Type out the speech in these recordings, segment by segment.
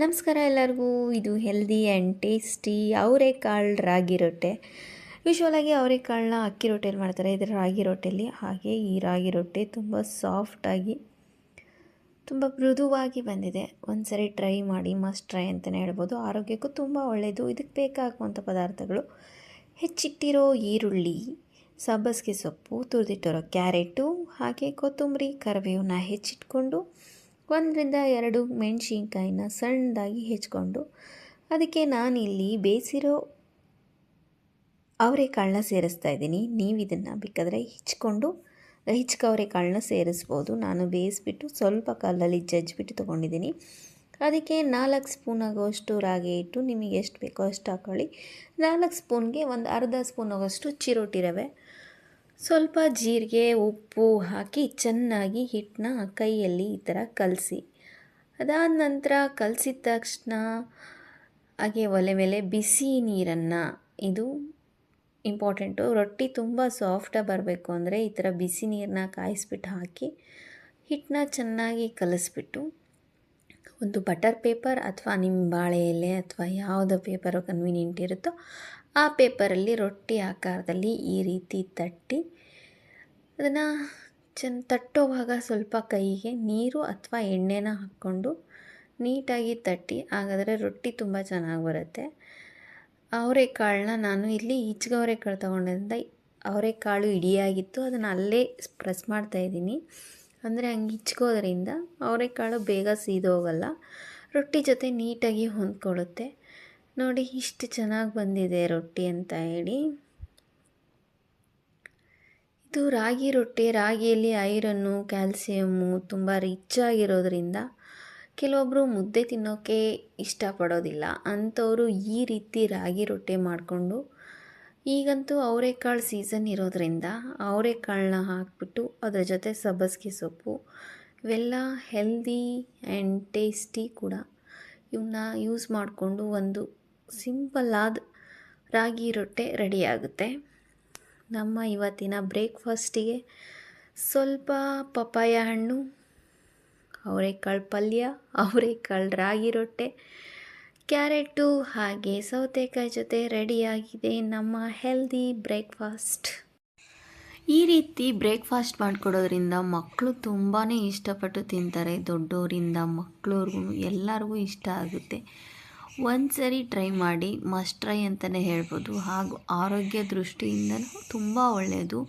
ನಮಸ್ಕಾರ ಎಲ್ಲರಿಗೂ. ಇದು ಹೆಲ್ದಿ ಆ್ಯಂಡ್ ಟೇಸ್ಟಿ ಅವರೆಕಾಳು ರಾಗಿ ರೊಟ್ಟೆ. ಯೂಶ್ವಲಾಗಿ ಅವರೆಕಾಳನ್ನ ಅಕ್ಕಿ ರೊಟ್ಟೆಯಲ್ಲಿ ಮಾಡ್ತಾರೆ. ಇದರ ರಾಗಿ ರೊಟ್ಟೆಯಲ್ಲಿ ಹಾಗೆ ಈ ರಾಗಿ ರೊಟ್ಟೆ ತುಂಬ ಸಾಫ್ಟಾಗಿ ತುಂಬ ಮೃದುವಾಗಿ ಬಂದಿದೆ. ಒಂದು ಸರಿ ಟ್ರೈ ಮಾಡಿ ಮಸ್ಟ್ ಟ್ರೈ ಅಂತಲೇ ಹೇಳ್ಬೋದು. ಆರೋಗ್ಯಕ್ಕೂ ತುಂಬ ಒಳ್ಳೆಯದು ಇದಕ್ಕೆ ಬೇಕಾಗುವಂಥ ಪದಾರ್ಥಗಳು ಹೆಚ್ಚಿಟ್ಟಿರೋ ಈರುಳ್ಳಿ, ಸಬ್ಬಸಿಗೆ ಸೊಪ್ಪು, ತುರಿದಿಟ್ಟಿರೋ ಕ್ಯಾರೆಟು, ಹಾಗೆ ಕೊತ್ತಂಬರಿ, ಕರಿಬೇವನ್ನ ಹೆಚ್ಚಿಟ್ಕೊಂಡು ಒಂದರಿಂದ ಎರಡು ಮೆಣಸಿನ್ಕಾಯಿನ ಸಣ್ಣದಾಗಿ ಹೆಚ್ಕೊಂಡು ಅದಕ್ಕೆ ನಾನಿಲ್ಲಿ ಬೇಯಿಸಿರೋ ಅವರೆಕಾಳನ್ನ ಸೇರಿಸ್ತಾ ಇದ್ದೀನಿ. ನೀವು ಇದನ್ನು ಬೇಕಾದರೆ ಹಿಚ್ಕೊಂಡು, ಹಿಚ್ಕ ಅವರೆಕಾಳನ್ನ ಸೇರಿಸ್ಬೋದು. ನಾನು ಬೇಯಿಸ್ಬಿಟ್ಟು ಸ್ವಲ್ಪ ಕಲ್ಲಲ್ಲಿ ಜಜ್ಜಿಬಿಟ್ಟು ತೊಗೊಂಡಿದ್ದೀನಿ. ಅದಕ್ಕೆ ನಾಲ್ಕು ಸ್ಪೂನ್ ಆಗೋಷ್ಟು ರಾಗಿ ಇಟ್ಟು ನಿಮಗೆ ಎಷ್ಟು ಬೇಕೋ ಅಷ್ಟು ಹಾಕ್ಕೊಳ್ಳಿ ನಾಲ್ಕು ಸ್ಪೂನ್ಗೆ ಒಂದು ಅರ್ಧ ಸ್ಪೂನ್ ಆಗೋಷ್ಟು ಚಿರೋಟಿ ರವೆ. ಸ್ವಲ್ಪ ಜೀರಿಗೆ, ಉಪ್ಪು ಹಾಕಿ ಚೆನ್ನಾಗಿ ಹಿಟ್ಟನ್ನ ಕೈಯಲ್ಲಿ ಈ ಥರ ಕಲಸಿ. ಅದಾದ ನಂತರ ಕಲಸಿದ ತಕ್ಷಣ ಹಾಗೆ ಒಲೆ ಮೇಲೆ ಬಿಸಿ ನೀರನ್ನು, ಇದು ಇಂಪಾರ್ಟೆಂಟು ರೊಟ್ಟಿ ತುಂಬ ಸಾಫ್ಟಾಗಿ ಬರಬೇಕು ಅಂದರೆ ಈ ಥರ ಬಿಸಿ ನೀರನ್ನ ಕಾಯಿಸ್ಬಿಟ್ಟು ಹಾಕಿ ಹಿಟ್ಟನ್ನ ಚೆನ್ನಾಗಿ ಕಲಸ್ಬಿಟ್ಟು ಒಂದು ಬಟರ್ ಪೇಪರ್ ಅಥವಾ ನಿಮ್ಮ ಬಾಳೆ ಎಲೆ ಅಥವಾ ಯಾವುದೋ ಪೇಪರು ಕನ್ವೀನಿಯೆಂಟ್ ಇರುತ್ತೋ ಆ ಪೇಪರಲ್ಲಿ ರೊಟ್ಟಿ ಆಕಾರದಲ್ಲಿ ಈ ರೀತಿ ತಟ್ಟಿ ಅದನ್ನು ಚೆನ್ನ ತಟ್ಟೋವಾಗ ಸ್ವಲ್ಪ ಕೈಗೆ ನೀರು ಅಥವಾ ಎಣ್ಣೆನ ಹಾಕ್ಕೊಂಡು ನೀಟಾಗಿ ತಟ್ಟಿ. ಹಾಗಾದರೆ ರೊಟ್ಟಿ ತುಂಬ ಚೆನ್ನಾಗಿ ಬರುತ್ತೆ. ಅವರೆಕಾಳನ್ನ ನಾನು ಇಲ್ಲಿ ಹಿಚ್ಗವರೆಕಾಳು ತೊಗೊಂಡಿದ್ದ ಅವರೆಕಾಳು ಇಡಿಯಾಗಿತ್ತು ಅದನ್ನು ಅಲ್ಲೇ ಪ್ರೆಸ್ ಮಾಡ್ತಾಯಿದ್ದೀನಿ ಅಂದರೆ ಹಂಗೆ ಹಿಚ್ಕೋದ್ರಿಂದ ಅವರೆಕಾಳು ಬೇಗ ಸೀದೋಗಲ್ಲ. ರೊಟ್ಟಿ ಜೊತೆ ನೀಟಾಗಿ ಹೊಂದ್ಕೊಳ್ಳುತ್ತೆ. ನೋಡಿ, ಇಷ್ಟು ಚೆನ್ನಾಗಿ ಬಂದಿದೆ ರೊಟ್ಟಿ ಅಂತ ಹೇಳಿ. ಇದು ರಾಗಿ ರೊಟ್ಟಿ. ರಾಗಿಯಲ್ಲಿ ಐರನ್ನು, ಕ್ಯಾಲ್ಸಿಯಮ್ಮು ತುಂಬ ರಿಚ್ ಆಗಿರೋದ್ರಿಂದ ಕೆಲವೊಬ್ಬರು ಮುದ್ದೆ ತಿನ್ನೋಕ್ಕೆ ಇಷ್ಟಪಡೋದಿಲ್ಲ. ಅಂಥವರು ಈ ರೀತಿ ರಾಗಿ ರೊಟ್ಟಿ ಮಾಡಿಕೊಂಡು ಈಗಂತೂ ಅವರೆಕಾಳು ಸೀಸನ್ ಇರೋದ್ರಿಂದ ಅವರೆಕಾಳನ್ನ ಹಾಕಿಬಿಟ್ಟು ಅದರ ಜೊತೆ ಸಬ್ಬಸಿಗೆ ಸೊಪ್ಪು, ಇವೆಲ್ಲ ಹೆಲ್ದಿ ಆ್ಯಂಡ್ ಟೇಸ್ಟಿ ಕೂಡ ಇವನ್ನ ಯೂಸ್ ಮಾಡಿಕೊಂಡು ಒಂದು ಸಿಂಪಲ್ಲಾದ ರಾಗಿ ರೊಟ್ಟೆ ರೆಡಿಯಾಗುತ್ತೆ. ನಮ್ಮ ಇವತ್ತಿನ ಬ್ರೇಕ್ಫಾಸ್ಟಿಗೆ ಸ್ವಲ್ಪ ಪಪಾಯ ಹಣ್ಣು, ಅವರೆಕಾಳು ಪಲ್ಯ, ಅವರೆಕಾಳು ರಾಗಿ ರೊಟ್ಟೆ, ಕ್ಯಾರೆಟು ಹಾಗೆ ಸೌತೆಕಾಯಿ ಜೊತೆ ರೆಡಿಯಾಗಿದೆ ನಮ್ಮ ಹೆಲ್ದಿ ಬ್ರೇಕ್ಫಾಸ್ಟ್. ಈ ರೀತಿ ಬ್ರೇಕ್ಫಾಸ್ಟ್ ಮಾಡಿಕೊಡೋದ್ರಿಂದ ಮಕ್ಕಳು ತುಂಬಾ ಇಷ್ಟಪಟ್ಟು ತಿಂತಾರೆ. ದೊಡ್ಡವರಿಂದ ಮಕ್ಕಳವ್ರಿಗೂ ಎಲ್ಲರಿಗೂ ಇಷ್ಟ ಆಗುತ್ತೆ. ಒಂದು ಸರಿ ಟ್ರೈ ಮಾಡಿ ಮಸ್ಟ್ ಟ್ರೈ ಅಂತಲೇ ಹೇಳ್ಬೋದು. ಹಾಗೂ ಆರೋಗ್ಯ ದೃಷ್ಟಿಯಿಂದಲೂ ತುಂಬ ಒಳ್ಳೆಯದು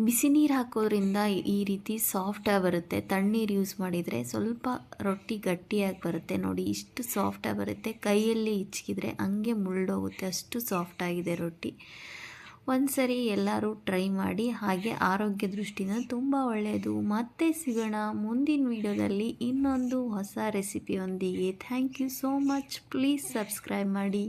ಬಿಸಿ ನೀರು ಹಾಕೋದ್ರಿಂದ ಈ ರೀತಿ ಸಾಫ್ಟಾಗಿ ಬರುತ್ತೆ. ತಣ್ಣೀರು ಯೂಸ್ ಮಾಡಿದರೆ ಸ್ವಲ್ಪ ರೊಟ್ಟಿ ಗಟ್ಟಿಯಾಗಿ ಬರುತ್ತೆ. ನೋಡಿ, ಇಷ್ಟು ಸಾಫ್ಟಾಗಿ ಬರುತ್ತೆ. ಕೈಯಲ್ಲಿ ಇಚ್ಕಿದ್ರೆ ಹಂಗೆ ಮುಳ್ಳೋಗುತ್ತೆ ಅಷ್ಟು ಸಾಫ್ಟಾಗಿದೆ ರೊಟ್ಟಿ. ಒಂದು ಸರಿ ಎಲ್ಲರೂ ಟ್ರೈ ಮಾಡಿ ಹಾಗೆ ಆರೋಗ್ಯ ದೃಷ್ಟಿನ ತುಂಬ ಒಳ್ಳೆಯದು. ಮತ್ತೆ ಸಿಗೋಣ ಮುಂದಿನ ವಿಡಿಯೋದಲ್ಲಿ ಇನ್ನೊಂದು ಹೊಸ ರೆಸಿಪಿಯೊಂದಿಗೆ. Thank you so much please subscribe ಮಾಡಿ.